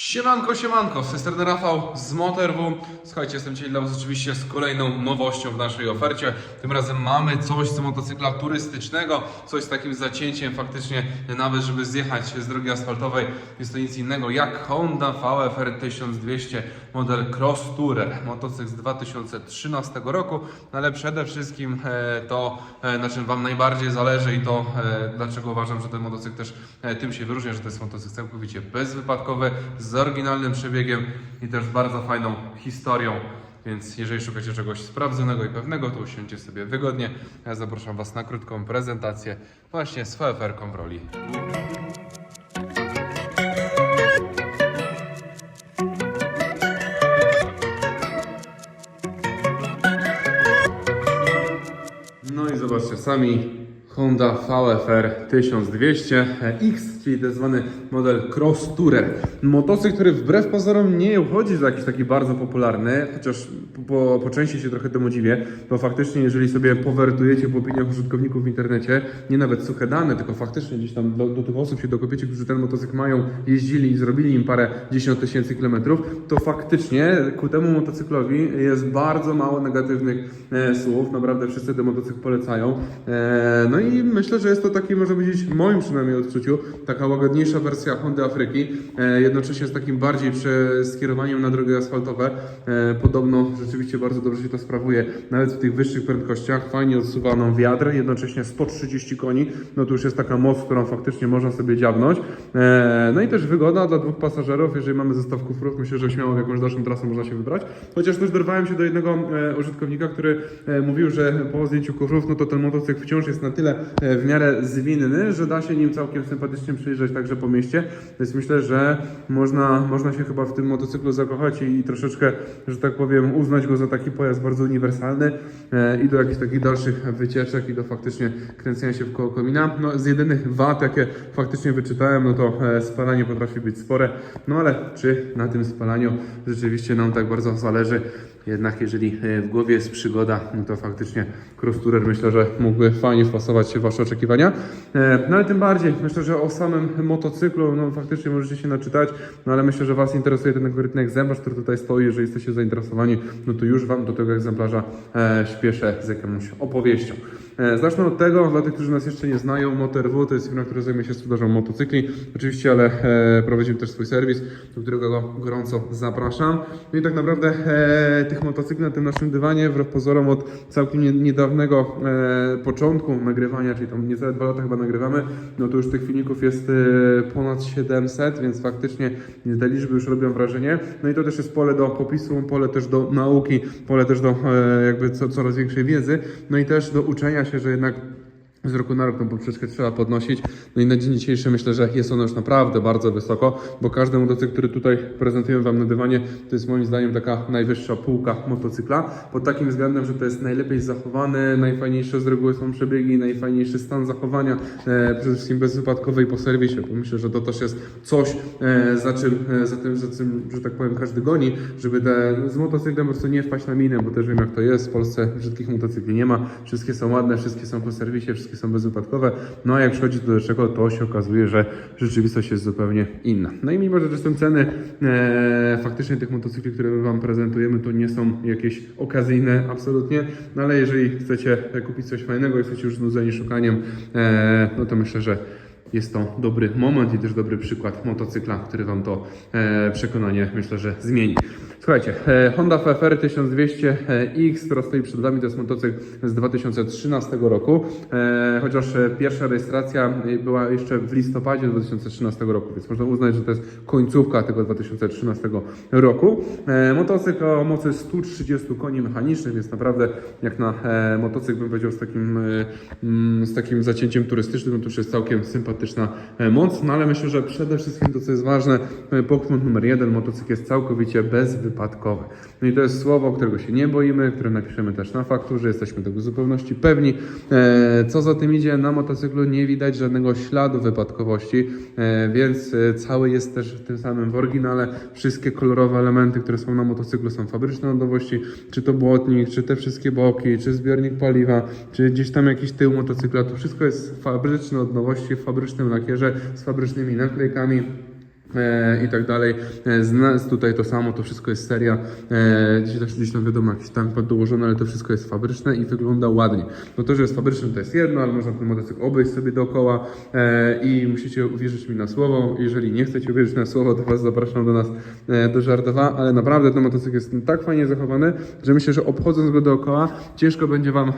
Siemanko, siemanko, z tej strony Rafał z Motorwu. Słuchajcie, jestem dzisiaj dla Was oczywiście z kolejną nowością w naszej ofercie. Tym razem mamy coś z motocykla turystycznego, coś z takim zacięciem faktycznie nawet, żeby zjechać z drogi asfaltowej. Jest to nic innego jak Honda VFR 1200 model Cross Tourer. Motocykl z 2013 roku, no ale przede wszystkim e, to, e, na czym Wam najbardziej zależy i to, e, dlaczego uważam, że ten motocykl też tym się wyróżnia, że to jest motocykl całkowicie bezwypadkowy, z oryginalnym przebiegiem i też z bardzo fajną historią. Więc jeżeli szukacie czegoś sprawdzonego i pewnego, to usiądźcie sobie wygodnie. Ja zapraszam Was na krótką prezentację właśnie z VFR-ką roli. No i zobaczcie sami Honda VFR 1200 X, czyli tak zwany model Cross Tourer. Motocykl, który wbrew pozorom nie uchodzi za jakiś taki bardzo popularny, chociaż po, po, po części się trochę temu dziwię, bo faktycznie jeżeli sobie powertujecie po opiniach użytkowników w internecie, nie nawet suche dane, tylko faktycznie gdzieś tam do, do tych osób się dokopiecie, którzy ten motocykl mają, jeździli i zrobili im parę dziesiąt tysięcy kilometrów, to faktycznie ku temu motocyklowi jest bardzo mało negatywnych e, słów. Naprawdę wszyscy ten motocykl polecają. E, no i myślę, że jest to taki, można powiedzieć, w moim przynajmniej odczuciu, taka łagodniejsza wersja Hondy Afryki, e, jednocześnie z takim bardziej skierowaniem na drogi asfaltowe. E, podobno rzeczywiście bardzo dobrze się to sprawuje, nawet w tych wyższych prędkościach. Fajnie odsuwa nam wiatr, jednocześnie 130 koni, no to już jest taka moc, którą faktycznie można sobie dziabnąć. E, no i też wygoda dla dwóch pasażerów, jeżeli mamy zestaw kufrów, myślę, że śmiało jakąś dalszą trasę można się wybrać. Chociaż też dorwałem się do jednego użytkownika, który mówił, że po zdjęciu kufrów, no to ten motocykl wciąż jest na tyle e, w miarę zwinny, że da się nim całkiem sympatycznie przyjeżdżać także po mieście. Więc myślę, że można, można się chyba w tym motocyklu zakochać i, i troszeczkę, że tak powiem, uznać go za taki pojazd bardzo uniwersalny e, i do jakichś takich dalszych wycieczek i do faktycznie kręcenia się w koło komina. No, z jedynych wad, jakie faktycznie wyczytałem, no to e, spalanie potrafi być spore. No ale czy na tym spalaniu rzeczywiście nam tak bardzo zależy? Jednak jeżeli e, w głowie jest przygoda, no to faktycznie cross tourer myślę, że mógłby fajnie wpasować się w Wasze oczekiwania. E, No ale tym bardziej, myślę, że o samym motocyklu, no faktycznie możecie się naczytać, no ale myślę, że Was interesuje ten konkretny egzemplarz, który tutaj stoi. Jeżeli jesteście zainteresowani, no to już Wam do tego egzemplarza e, śpieszę z jakąś opowieścią. E, Zacznę od tego, dla tych, którzy nas jeszcze nie znają, MotorW to jest firma, która zajmuje się sprzedażą motocykli, oczywiście, ale e, prowadzimy też swój serwis, do którego gorąco zapraszam. No i tak naprawdę e, tych motocykli na tym naszym dywanie, wbrew pozorom od całkiem nie- niedawnego początku nagrywania, czyli tam niecałe dwa lata chyba nagrywamy, no to już tych filmików jest ponad 700, więc faktycznie te liczby już robią wrażenie. No i to też jest pole do popisu, pole też do nauki, pole też do jakby co, coraz większej wiedzy, no i też do uczenia się, że jednak z roku na rok tą poprzeczkę trzeba podnosić. No i na dzień dzisiejszy myślę, że jest ona już naprawdę bardzo wysoko, bo każdy motocykl, który tutaj prezentujemy Wam na dywanie, to jest moim zdaniem taka najwyższa półka motocykla. Pod takim względem, że to jest najlepiej zachowany, najfajniejsze z reguły są przebiegi, najfajniejszy stan zachowania, e, przede wszystkim bezwypadkowy i po serwisie, bo myślę, że to też jest coś, e, za czym, e, za tym, za tym, że tak powiem, każdy goni, żeby te, z motocyklem po prostu nie wpaść na minę, bo też wiem jak to jest, w Polsce brzydkich motocykli nie ma, wszystkie są ładne, wszystkie są po serwisie, wszystkie są bezwypadkowe, no a jak przychodzi do czego, to się okazuje, że rzeczywistość jest zupełnie inna. No i mimo, że zresztą ceny e, faktycznie tych motocykli, które my Wam prezentujemy, to nie są jakieś okazyjne absolutnie, no ale jeżeli chcecie kupić coś fajnego, jesteście już znudzeni szukaniem, e, no to myślę, że jest to dobry moment i też dobry przykład motocykla, który Wam to e, przekonanie myślę, że zmieni. Słuchajcie, e, Honda FFR 1200X, która stoi przed Wami, to jest motocykl z 2013 roku, e, chociaż pierwsza rejestracja była jeszcze w listopadzie 2013 roku, więc można uznać, że to jest końcówka tego 2013 roku. Motocykl o mocy 130 koni mechanicznych, więc naprawdę jak na motocykl bym powiedział z takim, mm, z takim zacięciem turystycznym, to już jest całkiem sympatyczna e, moc, no ale myślę, że przede wszystkim to co jest ważne, e, punkt numer jeden, motocykl jest całkowicie bezwypadkowy. No i to jest słowo, którego się nie boimy, które napiszemy też na fakturze, jesteśmy tego w zupełności pewni. E, Co za tym idzie, na motocyklu nie widać żadnego śladu wypadkowości, więc cały jest też tym samym w oryginale. Wszystkie kolorowe elementy, które są na motocyklu są fabryczne od nowości, czy to błotnik, czy te wszystkie boki, czy zbiornik paliwa, czy gdzieś tam jakiś tył motocykla, to wszystko jest fabryczne od nowości, w fabrycznym lakierze, z fabrycznymi naklejkami. E, i tak dalej. E, z nas tutaj to samo, to wszystko jest seria. E, gdzieś, też, gdzieś tam wiadomo, jakiś tankpad dołożony, ale to wszystko jest fabryczne i wygląda ładnie. No to, że jest fabryczne to jest jedno, ale można ten motocykl obejść sobie dookoła i musicie uwierzyć mi na słowo. Jeżeli nie chcecie uwierzyć na słowo, to Was zapraszam do nas do Żardowa, ale naprawdę ten motocykl jest tak fajnie zachowany, że myślę, że obchodząc go dookoła, ciężko będzie Wam,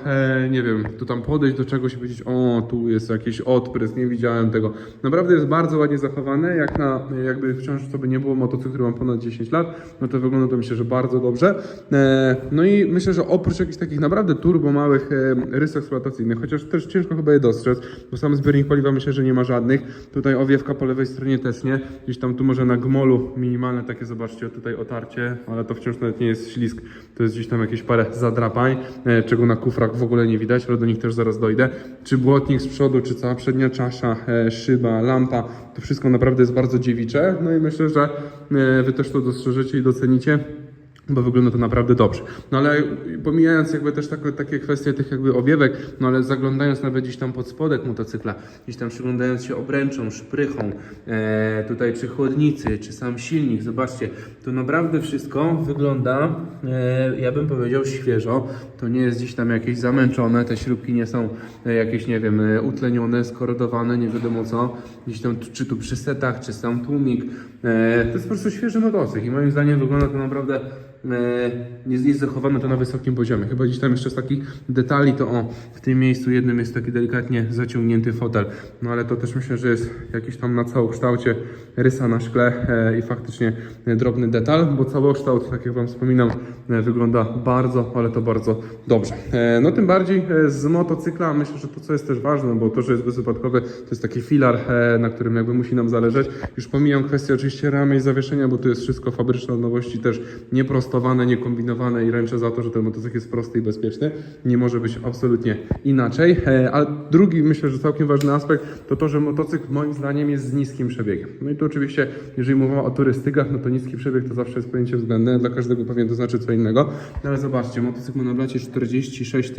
nie wiem, tu tam podejść do czegoś i powiedzieć, o, tu jest jakiś odprysk, nie widziałem tego. Naprawdę jest bardzo ładnie zachowany, jak na, jakby wciąż to by nie było motocykl, który ma ponad 10 lat, no to wygląda to myślę, że bardzo dobrze. E, no i myślę, że oprócz jakichś takich naprawdę turbo małych e, rysów eksploatacyjnych, chociaż też ciężko chyba je dostrzec, bo sam zbiornik paliwa myślę, że nie ma żadnych. Tutaj owiewka po lewej stronie też nie. Gdzieś tam tu może na gmolu minimalne takie, zobaczcie, tutaj otarcie, ale to wciąż nawet nie jest ślisk, to jest gdzieś tam jakieś parę zadrapań, e, czego na kufrach w ogóle nie widać, ale do nich też zaraz dojdę. Czy błotnik z przodu, czy cała przednia czasza, szyba, lampa, to wszystko naprawdę jest bardzo dziewicze. No i myślę, że e, wy też to dostrzeżecie i docenicie bo wygląda to naprawdę dobrze. No ale pomijając jakby też takie, takie kwestie tych jakby owiewek, no ale zaglądając nawet gdzieś tam pod spodek motocykla, gdzieś tam przyglądając się obręczą, szprychą, e, tutaj czy chłodnicy, czy sam silnik, zobaczcie, to naprawdę wszystko wygląda, e, ja bym powiedział świeżo, to nie jest gdzieś tam jakieś zamęczone, te śrubki nie są e, jakieś, nie wiem, e, utlenione, skorodowane, nie wiadomo co, gdzieś tam, czy tu przy setach, czy sam tłumik, e, to jest po prostu świeży motocykl i moim zdaniem wygląda to naprawdę jest, jest zachowane to na wysokim poziomie. Chyba gdzieś tam jeszcze z takich detali to o, w tym miejscu jednym jest taki delikatnie zaciągnięty fotel. No ale to też myślę, że jest jakiś tam na całokształcie rysa na szkle e, i faktycznie e, drobny detal, bo całokształt, tak jak Wam wspominam, e, wygląda bardzo, ale to bardzo dobrze. No tym bardziej z motocykla myślę, że to co jest też ważne, bo to, że jest bezwypadkowy, to jest taki filar, na którym jakby musi nam zależeć. Już pomijam kwestię oczywiście ramy i zawieszenia, bo to jest wszystko fabryczne od nowości, też nieprostowane, niekombinowane i ręczę za to, że ten motocykl jest prosty i bezpieczny. Nie może być absolutnie inaczej. E, A drugi, myślę, że całkiem ważny aspekt to to, że motocykl moim zdaniem jest z niskim przebiegiem. No i tu oczywiście, jeżeli mowa o turystykach, no to niski przebieg to zawsze jest pojęcie względne, dla każdego pewnie to znaczy co innego. No ale zobaczcie, motocykl ma na blacie 46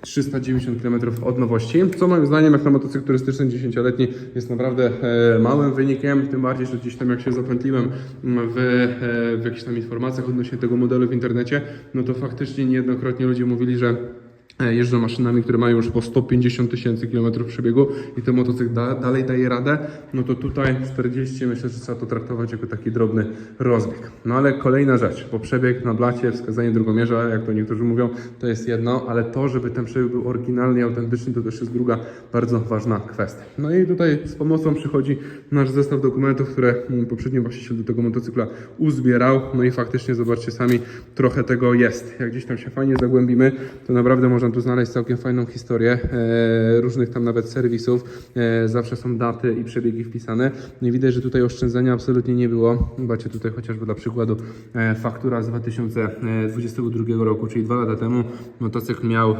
390 km od nowości, co moim zdaniem jak na motocykl turystyczny 10-letni jest naprawdę e, małym wynikiem, tym bardziej, że gdzieś tam jak się zapętliłem w, e, w jakichś tam informacjach odnośnie tego modelu w internecie, no to faktycznie niejednokrotnie ludzie mówili, że jeżdżą maszynami, które mają już po 150 tysięcy kilometrów przebiegu i ten motocykl da, dalej daje radę, no to tutaj 40 myślę, że trzeba to traktować jako taki drobny rozbieg. No ale kolejna rzecz, bo przebieg na blacie, wskazanie drogomierza, jak to niektórzy mówią, to jest jedno, ale to, żeby ten przebieg był oryginalny autentyczny, to też jest druga bardzo ważna kwestia. No i tutaj z pomocą przychodzi nasz zestaw dokumentów, które mm, poprzedni właściciel do tego motocykla uzbierał, no i faktycznie zobaczcie sami, trochę tego jest. Jak gdzieś tam się fajnie zagłębimy, to naprawdę można tu znaleźć całkiem fajną historię e, różnych tam nawet serwisów. E, zawsze są daty i przebiegi wpisane. I widać, że tutaj oszczędzenia absolutnie nie było. Zobaczcie tutaj chociażby dla przykładu e, faktura z 2022 roku, czyli dwa lata temu. Motocykl miał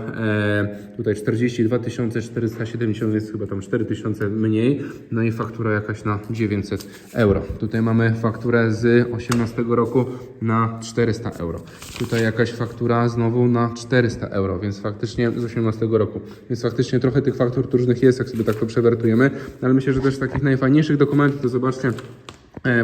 tutaj 42 470, więc chyba tam 4000 mniej. No i faktura jakaś na 900 euro. Tutaj mamy fakturę z 18 roku na 400 euro. Tutaj jakaś faktura znowu na 400 euro, więc faktycznie z 18 roku. Więc faktycznie trochę tych faktur różnych jest, jak sobie tak to przewertujemy. Ale myślę, że też takich najfajniejszych dokumentów, to zobaczcie,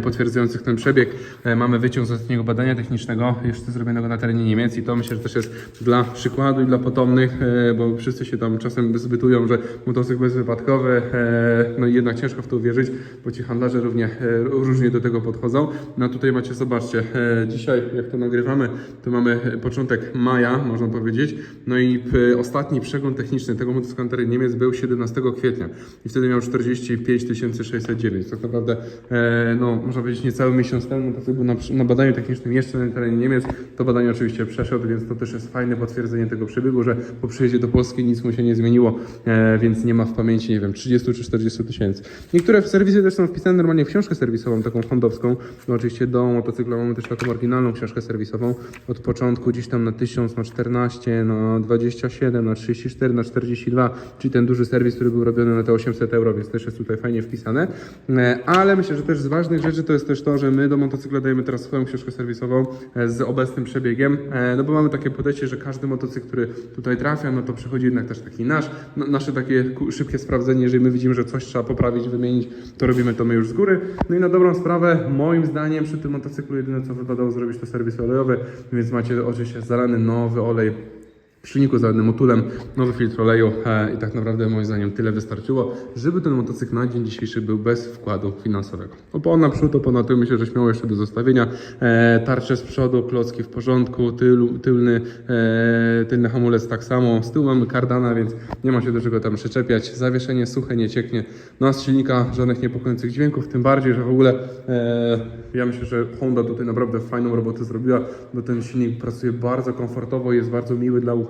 potwierdzających ten przebieg. E, Mamy wyciąg z ostatniego badania technicznego, jeszcze zrobionego na terenie Niemiec i to myślę, że też jest dla przykładu i dla potomnych, e, bo wszyscy się tam czasem zbytują, że motocykl bezwypadkowy, e, no i jednak ciężko w to uwierzyć, bo ci handlarze równie, e, różnie do tego podchodzą. No tutaj macie, zobaczcie, e, dzisiaj jak to nagrywamy, to mamy początek maja, można powiedzieć, no i e, ostatni przegląd techniczny tego motocykla na terenie Niemiec był 17 kwietnia i wtedy miał 45 609. Tak naprawdę, e, no można powiedzieć niecały miesiąc temu, to był na, na badaniu technicznym jeszcze na terenie Niemiec. To badanie oczywiście przeszedł, więc to też jest fajne potwierdzenie tego przebiegu, że po przyjeździe do Polski nic mu się nie zmieniło, e, więc nie ma w pamięci, nie wiem, 30 czy 40 tysięcy. Niektóre w serwisie też są wpisane normalnie w książkę serwisową, taką hondowską. No oczywiście do motocykla mamy też taką oryginalną książkę serwisową. Od początku gdzieś tam na 1000, na 14, na 27, na 34, na 42, czyli ten duży serwis, który był robiony na te 800 euro, więc też jest tutaj fajnie wpisane. E, Ale myślę, że też z ważnych fajnych rzeczy to jest też to, że my do motocykla dajemy teraz swoją książkę serwisową e, z obecnym przebiegiem, e, no bo mamy takie podejście, że każdy motocykl, który tutaj trafia, no to przychodzi jednak też taki nasz, no, nasze takie szybkie sprawdzenie, jeżeli my widzimy, że coś trzeba poprawić, wymienić, to robimy to my już z góry. No i na dobrą sprawę, moim zdaniem przy tym motocyklu jedyne co wypadało zrobić to serwis olejowy, więc macie oczywiście zalany nowy olej silniku zalanym motulem, nowy filtr oleju e, i tak naprawdę moim zdaniem tyle wystarczyło, żeby ten motocykl na dzień dzisiejszy był bez wkładu finansowego. Opona przód, opona tył myślę, że śmiało jeszcze do zostawienia, e, tarcze z przodu, klocki w porządku, tył, tylny, e, tylny hamulec tak samo, z tyłu mamy kardana, więc nie ma się do czego tam przyczepiać, zawieszenie suche, nie cieknie, no a z silnika żadnych niepokojących dźwięków, tym bardziej, że w ogóle e, ja myślę, że Honda tutaj naprawdę fajną robotę zrobiła, bo ten silnik pracuje bardzo komfortowo, jest bardzo miły dla ucha.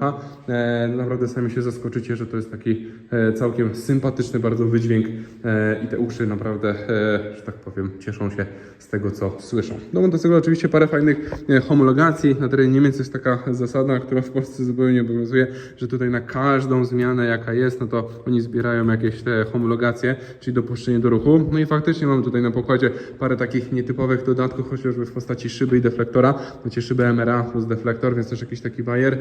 E, naprawdę sami się zaskoczycie, że to jest taki e, całkiem sympatyczny bardzo wydźwięk e, i te uszy naprawdę, że tak powiem, cieszą się z tego, co słyszą. Do motocykla oczywiście parę fajnych homologacji. Na terenie Niemiec jest taka zasada, która w Polsce zupełnie nie obowiązuje, że tutaj na każdą zmianę, jaka jest, no to oni zbierają jakieś te homologacje, czyli dopuszczenie do ruchu. No i faktycznie mamy tutaj na pokładzie parę takich nietypowych dodatków, chociażby w postaci szyby i deflektora. Macie szybę MRA plus deflektor, więc też jakiś taki bajer,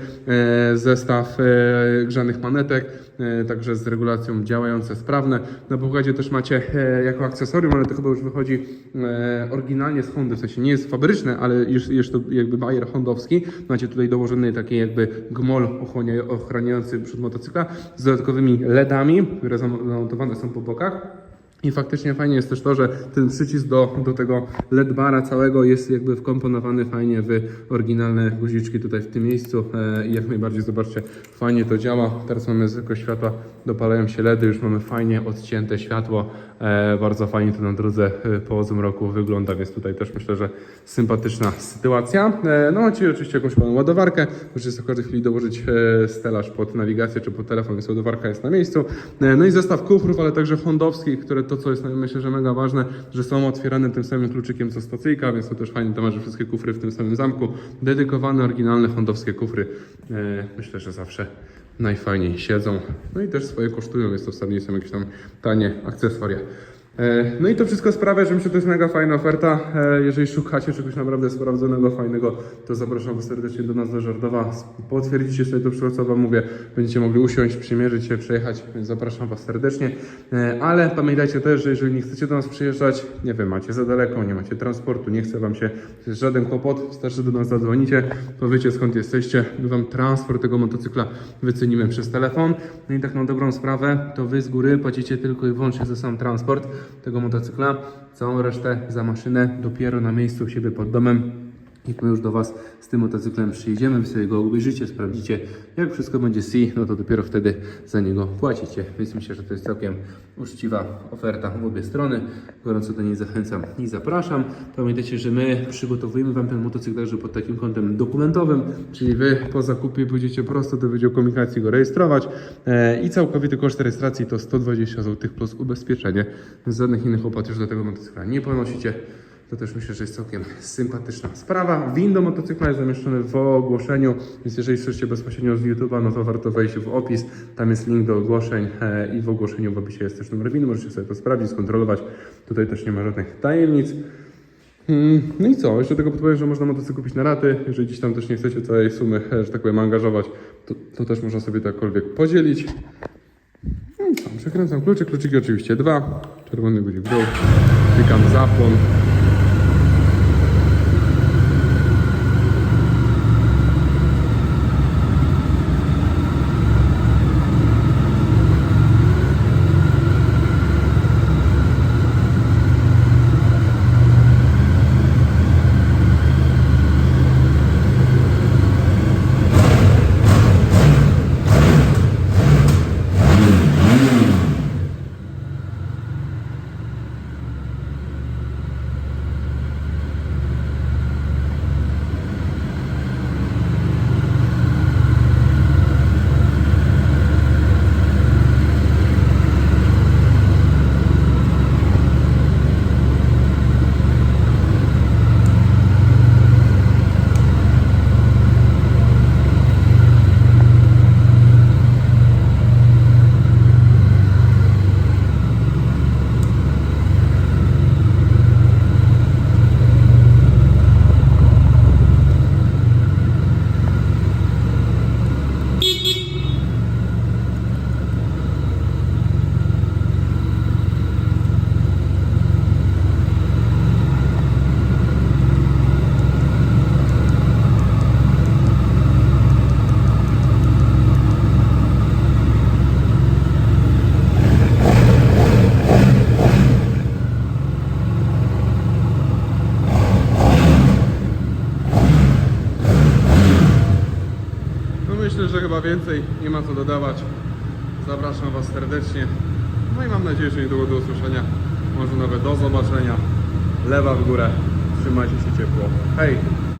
zestaw e, grzanych manetek, e, także z regulacją działające, sprawne. Na pokładzie też macie e, jako akcesorium, ale to chyba już wychodzi oryginalnie z Hondy, w sensie nie jest fabryczne, ale już, już to jakby bajer hondowski. Macie tutaj dołożony taki jakby gmol ochraniający przód motocykla z dodatkowymi LEDami, które zamontowane są po bokach. I faktycznie fajnie jest też to, że ten przycisk do, do tego LED bara całego jest jakby wkomponowany fajnie w oryginalne guziczki tutaj w tym miejscu e, i jak najbardziej zobaczcie, fajnie to działa. Teraz mamy zwykłe światła, dopalają się LEDy, już mamy fajnie odcięte światło, e, bardzo fajnie to na drodze e, po zmroku wygląda, więc tutaj też myślę, że sympatyczna sytuacja. No macie oczywiście jakąś małą ładowarkę, możecie sobie w każdej chwili dołożyć stelaż pod nawigację czy pod telefon, więc ładowarka jest na miejscu. No i zestaw kufrów, ale także hondowskich, które to co jest myślę, że mega ważne, że są otwierane tym samym kluczykiem co stacyjka, więc to też fajny temat, że wszystkie kufry w tym samym zamku. Dedykowane, oryginalne hondowskie kufry. E, myślę, że zawsze najfajniej siedzą. No i też swoje kosztują, jest to nie są jakieś tam tanie akcesoria. E, No i to wszystko sprawia, że myślę, że to jest mega fajna oferta. E, Jeżeli szukacie czegoś naprawdę sprawdzonego, fajnego, to zapraszam Was serdecznie do nas do Żardowa. Potwierdzicie sobie to co Wam mówię. Będziecie mogli usiąść, przymierzyć się, przejechać, więc zapraszam Was serdecznie. E, Ale pamiętajcie też, że jeżeli nie chcecie do nas przyjeżdżać, nie wiem, macie za daleko, nie macie transportu, nie chce Wam się, to jest żaden kłopot, wystarczy do nas zadzwonicie, powiecie skąd jesteście, my Wam transport tego motocykla wycenimy przez telefon. No i tak na dobrą sprawę, to Wy z góry płacicie tylko i wyłącznie za sam transport tego motocykla, całą resztę za maszynę dopiero na miejscu siebie pod domem. Jak my już do Was z tym motocyklem przyjedziemy, Wy sobie go obejrzycie, sprawdzicie, jak wszystko będzie C, no to dopiero wtedy za niego płacicie. Więc myślę, że to jest całkiem uczciwa oferta w obie strony. Gorąco do niej zachęcam i zapraszam. Pamiętajcie, że my przygotowujemy Wam ten motocykl także pod takim kątem dokumentowym, czyli Wy po zakupie pójdziecie prosto do Wydziału Komunikacji go rejestrować e, i całkowity koszt rejestracji to 120 zł plus ubezpieczenie. Żadnych innych opłat już do tego motocykla nie ponosicie. To też myślę, że jest całkiem sympatyczna sprawa. Win do motocykla jest zamieszczony w ogłoszeniu, więc jeżeli słyszycie bezpośrednio z YouTube'a, no to warto wejść w opis. Tam jest link do ogłoszeń e, i w ogłoszeniu w opisie jest też numer winy. Możecie sobie to sprawdzić, skontrolować. Tutaj też nie ma żadnych tajemnic. Mm, No i co? Jeszcze tego podpowiem, że można motocykl kupić na raty. Jeżeli gdzieś tam też nie chcecie całej sumy, e, że tak powiem, angażować, to, to też można sobie to jakkolwiek podzielić. No i co? Przekręcam kluczyk. Kluczyki oczywiście dwa. Czerwony guzik w dół. Klikam zapłon. Co dodawać. Zapraszam Was serdecznie. No i mam nadzieję, że niedługo do usłyszenia. Może nawet do zobaczenia. Lewa w górę. Trzymajcie się ciepło. Hej!